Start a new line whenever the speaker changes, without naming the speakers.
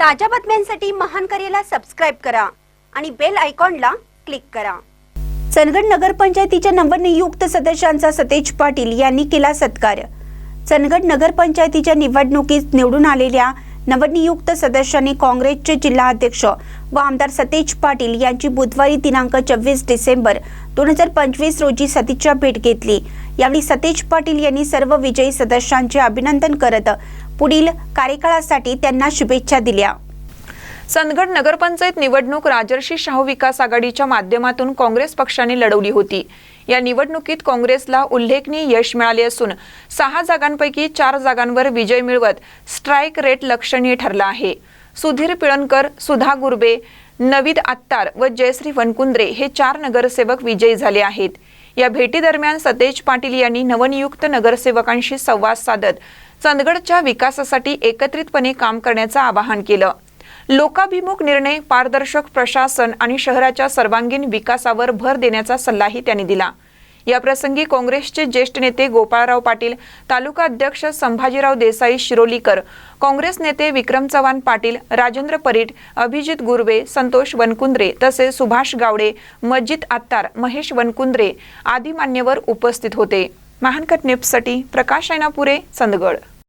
ताज्या बातम्यांसाठी महान करेला सबस्क्राईब करा आणि बेल आयकॉनला क्लिक करा. चंदगड नगरपंचायतीच्या नवनियुक्त सदस्यांचा सतेज पाटील यांनी केला सत्कार. चंदगड नगरपंचायतीच्या निवडणुकीत निवडून आलेल्या नवनियुक्त सदस्यांनी काँग्रेसचे जिल्हाध्यक्ष व आमदार सतेज पाटील यांची बुधवारी दिनांक चोवीस डिसेंबर दोन हजार पंचवीस रोजी सतीच्या भेट घेतली. यावेळी सतेज पाटील यांनी सर्व विजयी सदस्यांचे अभिनंदन करत पुढील कार्यकाळासाठी त्यांना शुभेच्छा दिल्या.
सनगड नगरपंचायत निवडणूक राजर्षी शाहू विकास आघाडीच्या माध्यमातून काँग्रेस पक्षाने लढवली होती. या निवडणुकीत काँग्रेसला उल्लेखनीय यश मिळाले असून सहा जागांपैकी चार जागांवर विजय मिळवत स्ट्राईक रेट लक्षणीय ठरला आहे. सुधीर पिळणकर सुधा गुर्बे नवीद आत्तार व जयश्री वनकुंद्रे हे चार नगरसेवक विजयी झाले आहेत. या भेटीदरम्यान सतेज पाटील यांनी नवनियुक्त नगरसेवकांशी संवाद साधत चंदगडच्या विकासासाठी एकत्रितपणे काम करण्याचं आवाहन केलं. लोकाभिमुख निर्णय पारदर्शक प्रशासन आणि शहराच्या सर्वांगीण विकासावर भर देण्याचा सल्लाही त्यांनी दिला. याप्रसंगी काँग्रेसचे ज्येष्ठ नेते गोपाळराव पाटील तालुका अध्यक्ष संभाजीराव देसाई शिरोलीकर काँग्रेस नेते विक्रम चव्हाण पाटील राजेंद्र परीट अभिजित गुर्वे संतोष वनकुंद्रे तसेच सुभाष गावडे मज्जिद आत्तार महेश वनकुंद्रे आदी मान्यवर उपस्थित होते. महानकट न्यूजसाठी प्रकाश ऐनापुरे चंदगड.